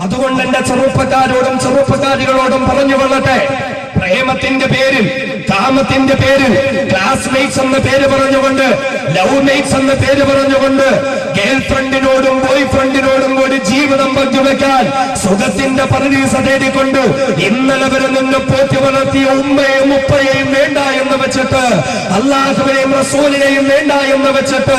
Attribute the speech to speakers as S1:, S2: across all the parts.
S1: അതുകൊണ്ട് എന്റെ ചെറുപ്പക്കാരോടും ചെറുപ്പക്കാരികളോടും പറഞ്ഞു കൊള്ളട്ടെ. പ്രേമത്തിന്റെ പേരിൽ കാമത്തിന്റെ പേരിൽ ക്ലാസ്മേറ്റ്സ് എന്ന പേര് പറഞ്ഞുകൊണ്ട് ലവ് മേറ്റ്സ് എന്ന പേര് പറഞ്ഞുകൊണ്ട് ഗേൾ ഫ്രണ്ടിനോടും ബോയ് ഫ്രണ്ടിനോടും കൂടി ജീവിതം പങ്കുവെക്കാൻ സുഖത്തിന്റെ പരദീസ തേടിക്കൊണ്ട് ഇന്നലെ വരെ നിന്ന് പോറ്റി വളർത്തിയ ഉമ്മയെയും ഉപ്പയെയും വേണ്ട എന്ന് വെച്ചിട്ട് അള്ളാഹുവിനെയും റസൂലിനെയും വേണ്ട എന്ന് വെച്ചിട്ട്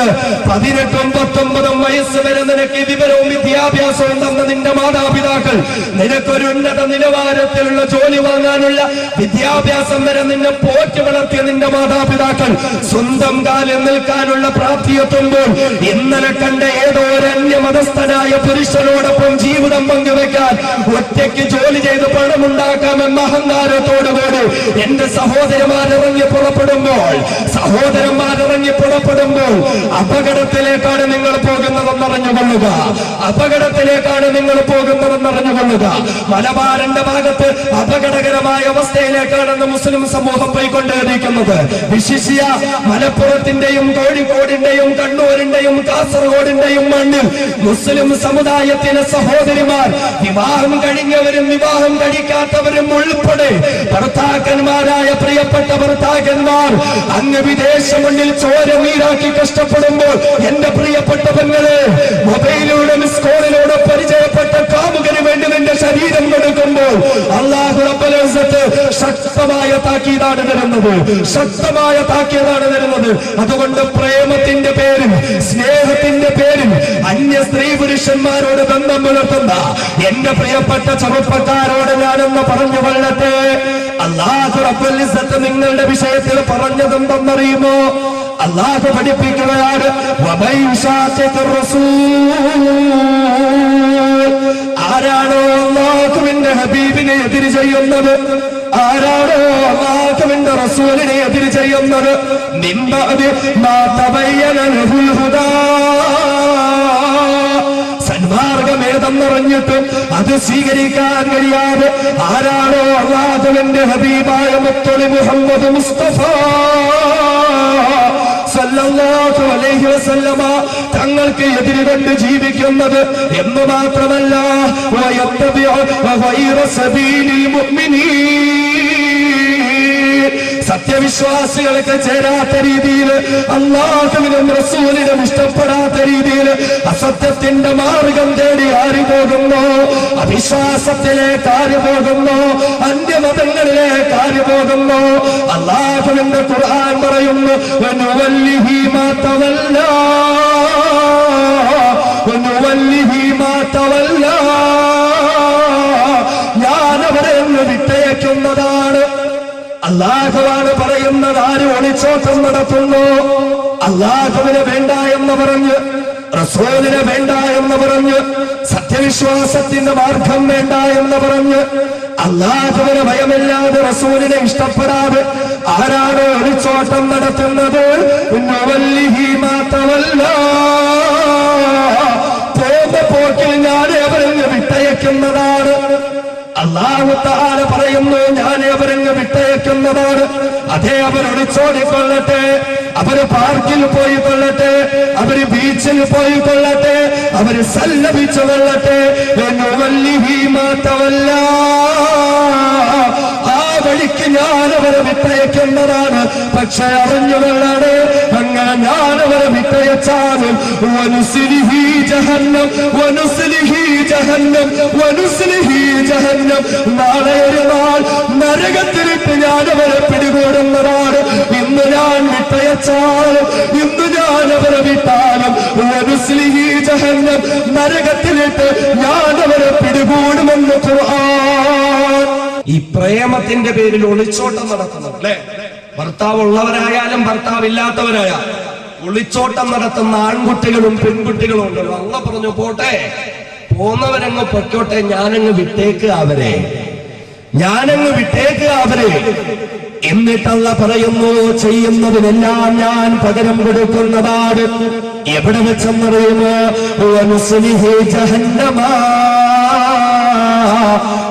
S1: പതിനെട്ടും പത്തൊമ്പതും വയസ്സ് വരെ നിനക്ക് വിവരവും വിദ്യാഭ്യാസവും തന്ന നിന്റെ മാതാപിതാക്കൾ നിനക്കൊരു ഉന്നത നിലവാരത്തിലുള്ള ജോലി വാങ്ങാനുള്ള വിദ്യാഭ്യാസം വരെ നിന്നെ പോറ്റി വളർത്തിയ നിന്റെ മാതാപിതാക്കൾ സ്വന്തം കാലിൽ നിൽക്കാനുള്ള പ്രാപ്തിയെത്തുമ്പോൾ ഇന്നലെ കണ്ട ഏതോ ഒരു അന്യമതസ്ഥനായ പുരുഷനോടൊപ്പം ജീവിതം പങ്കുവെക്കാൻ ഒറ്റയ്ക്ക് ജോലി ചെയ്ത് പണമുണ്ടാക്കാമെന്ന അഹങ്കാരത്തോടുകൂടി എന്റെ സഹോദരന്മാരിറങ്ങി പുറപ്പെടുമ്പോൾ സഹോദരന്മാരിറങ്ങി പുറപ്പെടുമ്പോൾ അപകടത്തിലേക്കാണ് നിങ്ങൾ പോകുന്നതെന്ന് അറിഞ്ഞുകൊള്ളുക അപകടത്തിലേക്കാണ് നിങ്ങൾ പോകുന്നതെന്ന് അറിഞ്ഞുകൊള്ളുക മലബാറിന്റെ ഭാഗത്ത് അപകടകരമായ അവസ്ഥയിലേക്കാണെന്ന് മുസ്ലിം സമൂഹം പോയിക്കൊണ്ടിരിക്കുന്നത് വിശിഷ്യ മലപ്പുറത്തിന്റെയും കോഴിക്കോടിന്റെയും കണ്ണൂരിന്റെയും കാസർഗോഡിന്റെയും മണ്ണിൽ മുസ്ലിം സമുദായത്തിലെ സഹോദരിമാർ വിവാഹം കഴിഞ്ഞവരും വിവാഹം കഴിക്കാത്തവരും ഉൾപ്പെടെ ഭർത്താക്കന്മാരായ പ്രിയപ്പെട്ട ഭർത്താക്കന്മാർ അങ്ങ് വിദേശ മണ്ണിൽ ചോര നീരാക്കി കഷ്ടപ്പെടുമ്പോൾ എന്റെ പ്രിയപ്പെട്ട പെങ്ങളെ മൊബൈലിലൂടെ മിസ് കോളിലൂടെ പരിചയപ്പെട്ട കാമുകന് ശരീരം കൊടുക്കുമ്പോൾ അള്ളാഹു റബ്ബുൽ ശക്തമായ താക്കീതാണ് തരുന്നത്. ശക്തമായ താക്കീതാണ് തരുന്നത്. അതുകൊണ്ട് പ്രേമത്തിന്റെ പേരിൽ സ്നേഹത്തിന്റെ പേരിൽ അന്യ സ്ത്രീ പുരുഷന്മാരോട് ബന്ധം പുലർത്തുന്ന എന്റെ പ്രിയപ്പെട്ട ചെറുപ്പക്കാരോട് ഞാനെന്ന് പറഞ്ഞു കൊള്ളട്ടെ. അള്ളാഹു റബ്ബുൽ ഇസ്സത്ത് നിങ്ങളുടെ വിഷയത്തിൽ പറഞ്ഞതെന്തെന്നറിയുമോ? അള്ളാഹു പഠിപ്പിക്കുകയാണ് അള്ളാഹുവിന്റെ ഹബീബിനെ എതിര് ചെയ്യുന്നത്? ആരാണോ അള്ളാഹുവിന്റെ റസൂലിനെ എതിര് ചെയ്യുന്നത്? സന്മാർഗം ഏതെന്നറിഞ്ഞിട്ട് അത് സ്വീകരിക്കാൻ കഴിയാതെ ആരാണോ അള്ളാഹുവിന്റെ ഹബീബായ മുത്തലി മുഹമ്മദ് മുസ്തഫ. സല്ലല്ലാഹു അലൈഹി വസല്ലമ തങ്ങൾക്ക് എതിരിട്ട് ജീവിക്കുന്നത് എന്ന് മാത്രമല്ല. സത്യവിശ്വാസികൾക്ക് ചേരാത്ത രീതിയിൽ അള്ളാഹുവിനും റസൂലിനും ഇഷ്ടപ്പെടാത്ത രീതിയിൽ അസത്യത്തിന്റെ മാർഗം തേടി ആര് പോകുന്നു? അവിശ്വാസത്തിലേക്ക് ആര് പോകുന്നു? അന്യമതങ്ങളിലേക്ക് ആര് പോകുന്നു? അള്ളാഹുവിന്റെ ഖുർആൻ പറയുന്നു വനുവല്ലിഹി ما تولى ഞാൻ അവരെ അങ്ങ് വിട്ടയക്കുന്നതാണ്. അള്ളാഹുവാണ് പറയുന്നത് ആര് ഒളിച്ചോട്ടം നടത്തുന്നു? അള്ളാഹുവിനെ വേണ്ട എന്ന് പറഞ്ഞ് റസൂലിനെ വേണ്ട എന്ന് പറഞ്ഞ് സത്യവിശ്വാസത്തിന്റെ മാർഗം വേണ്ട എന്ന് പറഞ്ഞ് അള്ളാഹുവിനെ ഭയമില്ലാതെ റസൂലിനെ ഇഷ്ടപ്പെടാതെ ആരാണ് ഒളിച്ചോട്ടം നടത്തുന്നത്. പോക്കിൽ ഞാൻ അവരങ്ങ് വിട്ടയക്കുന്നതാണ്. അള്ളാഹു താല പറയുന്നു ഞാൻ അവരങ്ങ് വിട്ടയക്കുന്നതാണ്. അതേ അവർ കൊള്ളട്ടെ അവർ പാർക്കിൽ പോയി കൊള്ളട്ടെ അവർ ബീച്ചിൽ പോയി കൊള്ളട്ടെ അവർ സല്ലപിച്ചു കൊള്ളട്ടെ. എന്നു വല്ലി ആ വഴിക്ക് ഞാൻ അവരെ വിട്ടയക്കുന്നതാണ് പക്ഷെ അറിഞ്ഞുകൊള്ളാണ് അങ്ങനെ ഞാൻ അവരെ വിട്ടയച്ചാലും വനുസിലിഹി ജഹന്നം ജഹന്നം ജഹന്നം. നാളെ ഒരു നാൾ നരകത്തിലിട്ട് ഞാൻ അവരെ പിടികൂടുന്നതാണ്. ഇന്ന് ഞാൻ വിട്ടയച്ചാലും ഇന്ന് ഞാൻ അവരെ വിട്ടാലും ജഹന്നം നരകത്തിലിട്ട് ഞാൻ അവരെ പ്രേമത്തിന്റെ പേരിൽ ഒളിച്ചോട്ടം നടത്തുന്നത് അല്ലെ? ഭർത്താവ് ഉള്ളവരായാലും ഭർത്താവ് ഇല്ലാത്തവരായാലും ഒളിച്ചോട്ടം നടത്തുന്ന ആൺകുട്ടികളും പെൺകുട്ടികളും ഉണ്ടല്ലോ. അള്ള പറഞ്ഞു പോട്ടെ പോന്നവരങ്ങ് പൊക്കോട്ടെ ഞാനങ്ങ് വിട്ടേക്ക് അവരെ. ഞാനങ്ങ് വിട്ടേക്ക് അവരെ. എന്നിട്ടല്ല പറയുന്നു ചെയ്യുന്നതിനെല്ലാം ഞാൻ പകരം കൊടുക്കുന്നതാണ്. എവിടെ വെച്ചെന്നറിയുമോ?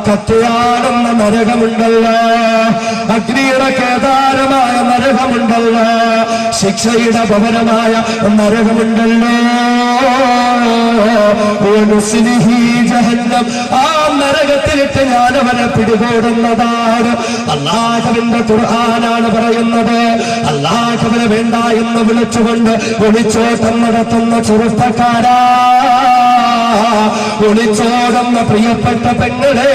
S1: കത്തിയാടുന്ന നരകമുണ്ടല്ലോ. അഗ്നിയുടെ കേദാരമായ നരകമുണ്ടല്ലോ. ശിക്ഷയുടെ ഭവനമായ നരകമുണ്ടല്ലോ. ആ നരകത്തിലിട്ട് അവനെ പിടികൂടുന്നതാണ്. അള്ളാഹുവിന്റെ ഖുർആനാണ് പറയുന്നത്. അള്ളാഹുവിനെ വേണ്ട എന്ന് വിളിച്ചുകൊണ്ട് ഒളിച്ചോട്ടം നടത്തുന്ന ചെറുപ്പക്കാരാ. ഒളിച്ചോടുന്ന പ്രിയപ്പെട്ട പെങ്ങളെ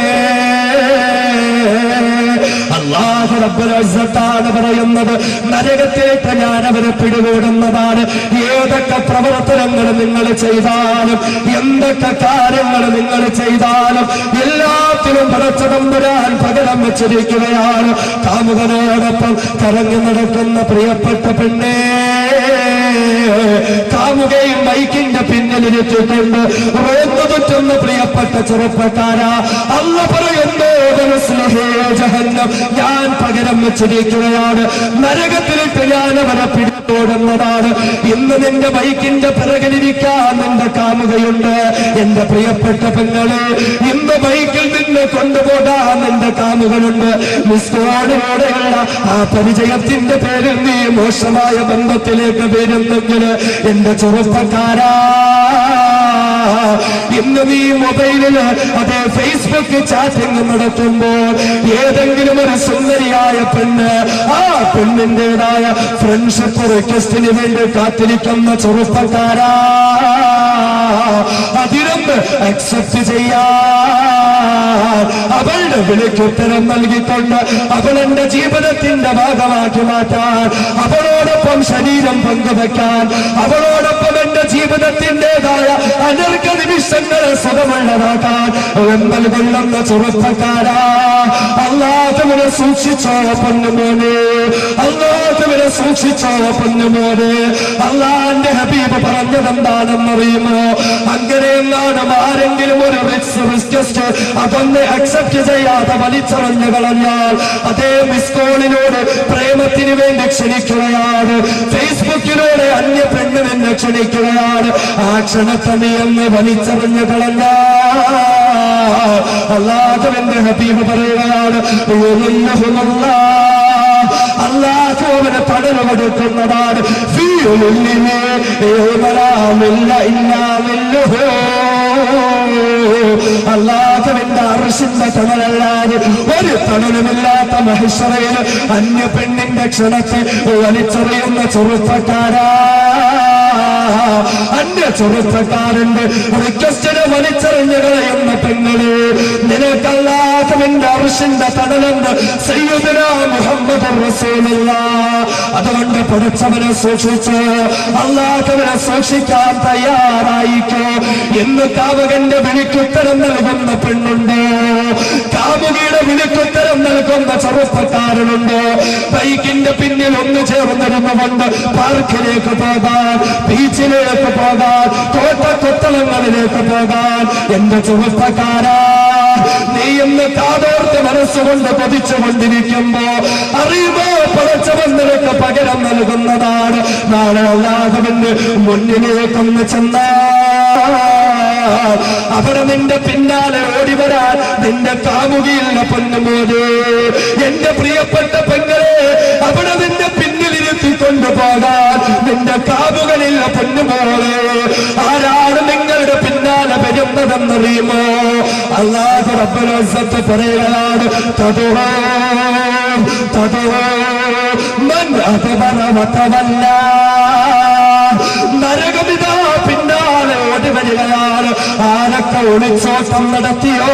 S1: ഇസ്സത്താണ് പറയുന്നത്. നരകത്തിലേക്ക് ഞാൻ അവരെ പിടികൂടുന്നതാണ്. ഏതൊക്കെ പ്രവർത്തനങ്ങൾ നിങ്ങൾ ചെയ്താലും എന്തൊക്കെ കാര്യങ്ങൾ നിങ്ങൾ ചെയ്താലും എല്ലാത്തിനും പടച്ചതമ്പുരാൻ പകരം വെച്ചിരിക്കുകയാണ്. കാമുകനോടൊപ്പം കറങ്ങി നടക്കുന്ന പ്രിയപ്പെട്ട പെണ്ണേ കാമുകയും ബൈക്കിന്റെ പിന്നിലിരുത്തിക്കൊണ്ട് റോഡ് തുറ്റുന്ന പ്രിയപ്പെട്ട ചെറുപ്പക്കാരാ. അല്ല പറയുന്നു. ഞാൻ പകരം വെച്ചിരിക്കുകയാണ്. നരകത്തിലിട്ട് ഞാൻ അവരെ പിടിത്തോടുന്നതാണ് ഇന്ന് നിന്റെ ബൈക്കിന്റെ പിറകിലിരിക്കാൻ നിന്റെ കാമുകയുണ്ട്. എന്റെ പ്രിയപ്പെട്ട പെങ്ങളെ ഇന്ന് ബൈക്കിൽ നിന്നെ കൊണ്ടുപോകാൻ നിന്റെ കാമുകളുണ്ട് മിസ്കോടിലൂടെയുള്ള ആ പരിചയത്തിന്റെ പേരിൽ നീ മോശമായ ബന്ധത്തിലേക്ക് വരുന്നെങ്കിൽ എന്റെ ചെറുപ്പക്കാരാ. ഇന്ന് നീ മൊബൈലിൽ അതേ ഫേസ്ബുക്ക് ചാറ്റിംഗ് നടത്തുമ്പോൾ ഏതെങ്കിലും ഒരു സുന്ദരിയായ പെണ്ണ് ആ പെണ്ണിന്റേതായ ഫ്രണ്ട്ഷിപ്പ് റിക്വസ്റ്റിന് വേണ്ടി കാത്തിരിക്കുന്ന ചെറുപ്പക്കാരാ. അതിരമ്പ് അക്സെപ്റ്റ് ചെയ്യാ. അവളുടെ വിളിക്ക് ഉത്തരം നൽകിക്കൊണ്ട് അവൾ എന്റെ ജീവിതത്തിന്റെ ഭാഗമാക്കി മാറ്റാൻ അവളോടൊപ്പം ശരീരം പങ്കുവെക്കാൻ അവളോടൊപ്പം എന്റെ ജീവിതത്തിന്റെതായ അനർഘ നിമിഷങ്ങളെ സുഖമുള്ളതാക്കാൻ വെമ്പൽ കൊള്ളുന്ന ചെറുപ്പക്കാരാ. അല്ലാത്തവനെ സൂക്ഷിച്ചോ പൊന്നുമോനെ അല്ലാത്തവനെ സൂക്ഷിച്ചോ പൊന്നുമോനെ അല്ലാന്റെ ഹബീബ് പറഞ്ഞതെന്താണെന്നറിയുമോ? അങ്ങനെ ആരെങ്കിലും ഒരു അതൊന്ന് അക്സെപ്റ്റ് ചെയ്യാതെ വലിച്ചെറിഞ്ഞു കളഞ്ഞാൽ അതേ മിസ് കോളിനോട് പ്രേമത്തിന് വേണ്ടി ക്ഷണിക്കുകയാണ്. ഫേസ്ബുക്കിലൂടെ അന്യ പെണ്ണ് നിന്നെ ക്ഷണിക്കുകയാണ്. ആ ക്ഷണത്തെ നീ എന്ന് വലിച്ചെറിഞ്ഞു കളഞ്ഞാൽ അല്ലാത്തവന്റെ ഹബീബ് പറയുകയാണ്. അല്ലാഹു അവന് തടൽ കൊടുക്കുന്നതാണ് അല്ലാഹുവിന്റെ അർശിന്റെ തണലല്ലാതെ ഒരു തണലുമില്ലാത്ത മഹിഷറയിൽ അന്യ പെണ്ണിന്റെ ക്ഷണത്തെ വലിച്ചെറിയുന്ന ചെറുപ്പക്കാരാ. അന്യ ചെറുപ്പക്കാരന്റെ റിക്വസ്റ്റിനെ വലിച്ചെറിഞ്ഞു കളയുന്ന പെങ്ങൾ. നിനക്കല്ലാത്തവന്റെ അർശിന്റെ തടലെന്ന് സയ്യുദന മുഹമ്മദ് അതുകൊണ്ട് പഠിച്ചവനെ സൂക്ഷിച്ച് അല്ലാത്തവനെ സൂക്ഷിക്കാൻ തയ്യാറായിക്കോ. എന്ന് കാവകന്റെ വിളിക്കുത്തരം നൽകുന്ന പെണ്ണുണ്ട്. കാമുകിയുടെ വിളിക്കുത്തരം നൽകുന്ന ചെറുപ്പക്കാരനുണ്ട്. ബൈക്കിന്റെ പിന്നിൽ ഒന്ന് ചേർന്നിരുന്നുകൊണ്ട് പാർക്കിലേക്ക് പോകാൻ ബീച്ചിലേക്ക് പോകാൻ കോട്ടക്കൊത്തളങ്ങളിലേക്ക് പോകാൻ. എന്റെ ചെറുപ്പക്കാരാ നീ ഇന്ന് കാതോർത്ത് മനസ്സുകൊണ്ട് പതിച്ചുകൊണ്ടിരിക്കുമ്പോ അറിയുമോ? പടച്ചവൻ നിനക്ക് പകരം നൽകുന്നതാണ്. നാളെ അല്ലാഹുവിന്റെ മുന്നിലേക്കൊന്ന് ചെന്നാൽ അവിടെ നിന്റെ പിന്നാലെ ഓടി വരാൻ നിന്റെ കാമുകിയില്ല പൊന്നുമോ എന്റെ പ്രിയപ്പെട്ട പെങ്ങളെ അവിടെ നിന്റെ കൊണ്ടുപോകാൻ നിന്റെ കാവുകളിൽ പൊന്നുപോലെ ആരാണ് നിങ്ങളുടെ പിന്നാലെ വരുന്നതെന്നറിയുമോ അള്ളാഹു റബ്ബുലത്ത് പറയുകയാണ് തതുവോ മൻ നരകമിതാ പിന്നാലെ ഓടി വരികയാണ്. ആരൊക്കെ ഒളിച്ചോട്ടം നടത്തിയോ?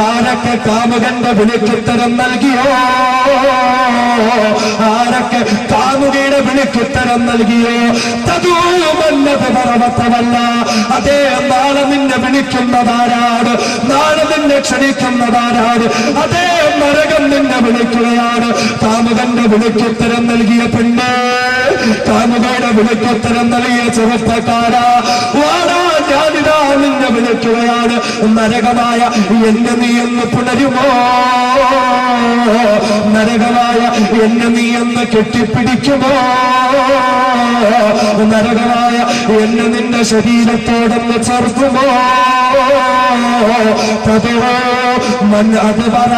S1: ആരൊക്കെ കാമുകന്റെ വിളിക്കുത്തരം നൽകിയോ? ആരൊക്കെ കാമുകയുടെ വിളിക്കുത്തരം നൽകിയോ? തതൂമല്ലത് പർവത്തമല്ല അതേ നാളെ നിന്നെ വിളിക്കുന്നതാരാണ്? നാളെ നിന്നെ ക്ഷണിക്കുന്നതാരാണ്? അതേ നരകം നിന്നെ വിളിക്കുകയാണ്. കാമുകന്റെ വിളിക്കുത്തരം നൽകിയ പെണ്ണ് കാമുകയുടെ വിളിക്കുത്തരം നൽകിയ ചെറുപ്പക്കാരാ. വാടാ ഞാനിതാ നിന്നെ വിളിക്കുകയാണ് നരകമായ എന്നെ നീ എന്ന് പുണരുമോ? നരകമായ എന്നെ നീ എന്ന് കെട്ടിപ്പിടിക്കുമോ? നരകമായ എന്നെ നിന്റെ ശരീരത്തോടൊന്ന് ചേർക്കുമോ? പതിവോ മൻ അത് പറ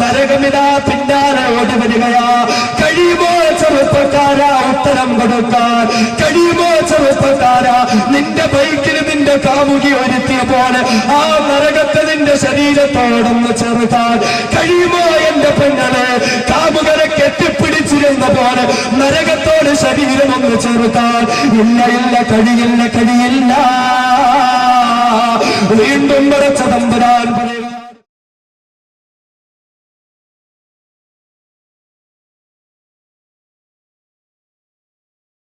S1: നരകമിതാ പിന്നാലെ ഓടി വരികയാ. കഴിയുമോ? ചെറുപ്പക്കാരാ ഉത്തരം കൊടുക്കാൻ. കഴിയുമോ ചെറുപ്പക്കാര? നിന്റെ ബൈക്കിന് നിന്റെ കാമുകി ഒരുത്തിയ പോലെ ആ നരകത്തെ നിന്റെ ശരീരത്തോടൊന്ന് ചെറുതാൻ കഴിയുമോ എന്റെ പെണ്ണനെ? കാമുകരെ കെട്ടിപ്പിടിച്ചിരുന്ന പോലെ നരകത്തോട് ശരീരം ഒന്ന് ചെറുതാൻ ഇല്ല ഇല്ല കഴിയില്ല കഴിയില്ല. വീണ്ടും മറച്ച തമ്പുരാൻ പറയുക